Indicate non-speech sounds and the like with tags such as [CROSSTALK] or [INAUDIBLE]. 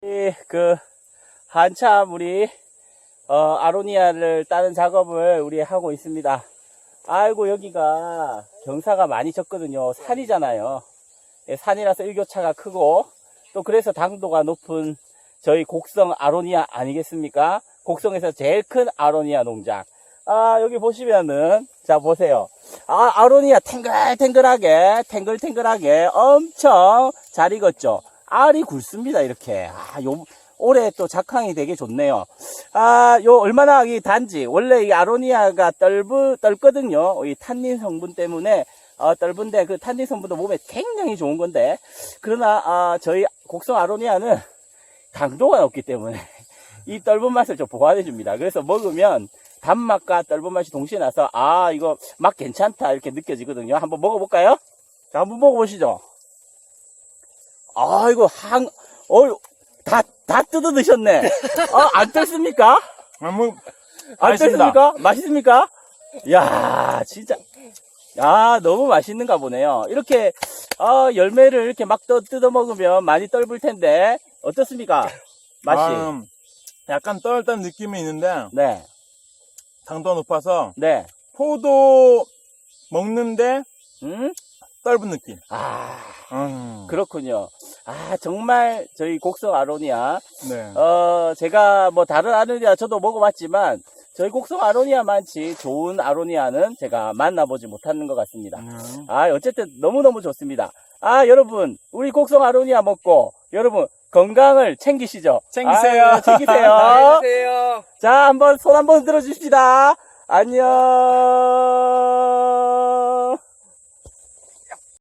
이, 그, 한참 우리, 어, 아로니아를 따는 작업을 우리 하고 있습니다. 아이고, 여기가 경사가 많이 졌거든요. 산이잖아요. 예, 산이라서 일교차가 크고, 또 그래서 당도가 높은 저희 곡성 아로니아 아니겠습니까? 곡성에서 제일 큰 아로니아 농장. 아, 여기 보시면은, 자, 보세요. 아, 아로니아 탱글탱글하게, 탱글탱글하게 엄청 잘 익었죠? 알이 굵습니다, 이렇게. 아, 요, 올해 또 작황이 되게 좋네요. 아, 요, 얼마나 이 단지, 원래 이 아로니아가 떫으, 떫거든요. 이 탄닌 성분 때문에, 어, 떫은데 그 탄닌 성분도 몸에 굉장히 좋은 건데, 그러나, 아, 저희 곡성 아로니아는 강도가 높기 때문에, [LAUGHS] 이 떫은 맛을 좀 보완해 줍니다. 그래서 먹으면, 단맛과 떫은 맛이 동시에 나서, 아, 이거 맛 괜찮다, 이렇게 느껴지거든요. 한번 먹어볼까요? 자, 한번 먹어보시죠. 아, 이거 한, 어, 다, 다 뜯어 드셨네. 아, 안 뜯습니까? 아, 뭐, 안 맛있습니다. 뜯습니까? 맛있습니까? 야 진짜. 야, 너무 맛있는가 보네요. 이렇게, 아, 열매를 이렇게 막 뜯- 뜯어 먹으면 많이 떫을 텐데, 어떻습니까? 맛이. 아, 약간 떨단 느낌이 있는데, 네, 당도가 높아서, 네. 포도 먹는데, 음? 떫은 느낌. 아, 음, 그렇군요. 아, 정말 저희 곡성 아로니아, 네. 어, 제가 뭐 다른 아로니아 저도 먹어봤지만, 저희 곡성 아로니아만치 좋은 아로니아는 제가 만나보지 못하는 것 같습니다. 음. 아, 어쨌든 너무너무 좋습니다. 아, 여러분, 우리 곡성 아로니아 먹고, 여러분, 건강을 챙기시죠. 챙기세요. [LAUGHS] 아, 챙기세요. 안녕하세요. 자, 한번 손 한번 들어주십시다. 안녕.